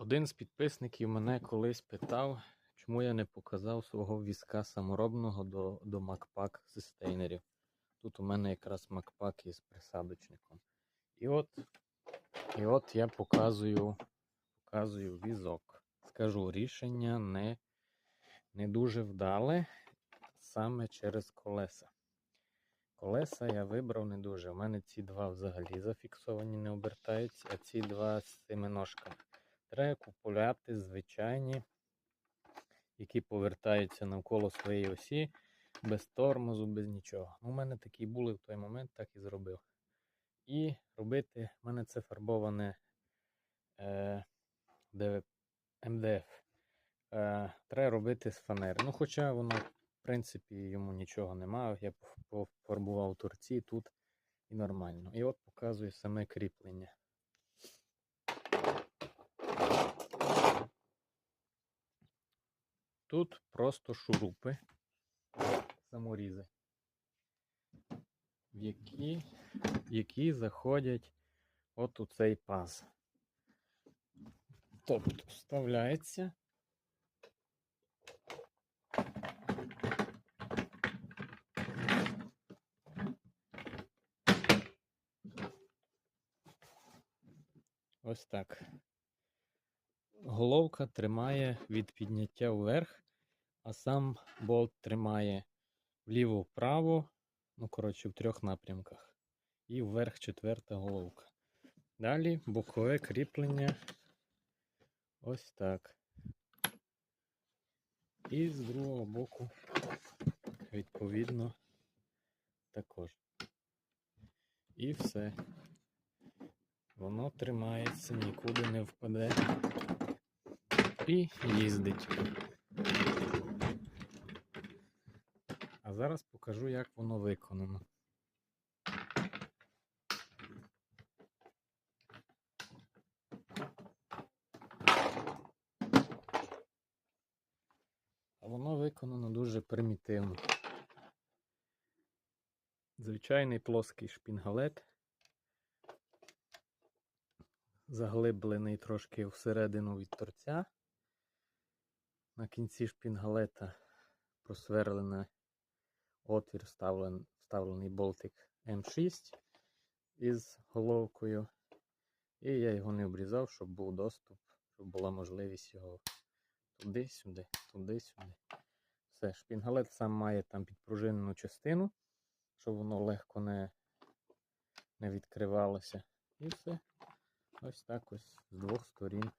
Один з підписників мене колись питав, чому я не показав свого візка саморобного до, до Макпак з стейнерів. Тут у мене якраз Макпак із присадочником. І от, і от я показую, показую візок. Скажу, рішення не, не дуже вдале саме через колеса. Колеса я вибрав не дуже. У мене ці два взагалі зафіксовані, не обертаються, а ці два з цими ножками. Треба купувати звичайні, які повертаються навколо своєї осі, без тормозу, без нічого. Ну, У мене такі були в той момент, так і зробив. І робити, в мене це фарбоване е, МДФ. Е, треба робити з фанери. Ну, хоча воно, в принципі, йому нічого немає. Я поф- пофарбував торці тут і нормально. І от показую саме кріплення. Тут просто шурупи, саморізи, в які, які заходять от у цей паз. Тобто вставляється. Ось так. Головка тримає від підняття вверх, а сам болт тримає вліво-вправо, ну, коротше, в трьох напрямках. І вверх четверта головка. Далі бокове кріплення. Ось так. І з другого боку, відповідно, також. І все. Воно тримається, нікуди не впаде і їздить. А зараз покажу, як воно виконано. Воно виконано дуже примітивно. Звичайний плоский шпінгалет, заглиблений трошки всередину від торця. На кінці шпінгалета просверлений отвір, вставлен, вставлений болтик М6 із головкою. І я його не обрізав, щоб був доступ, щоб була можливість його туди-сюди, туди-сюди. Все, шпінгалет сам має там підпружинену частину, щоб воно легко не, не відкривалося. І все. Ось так ось з двох сторін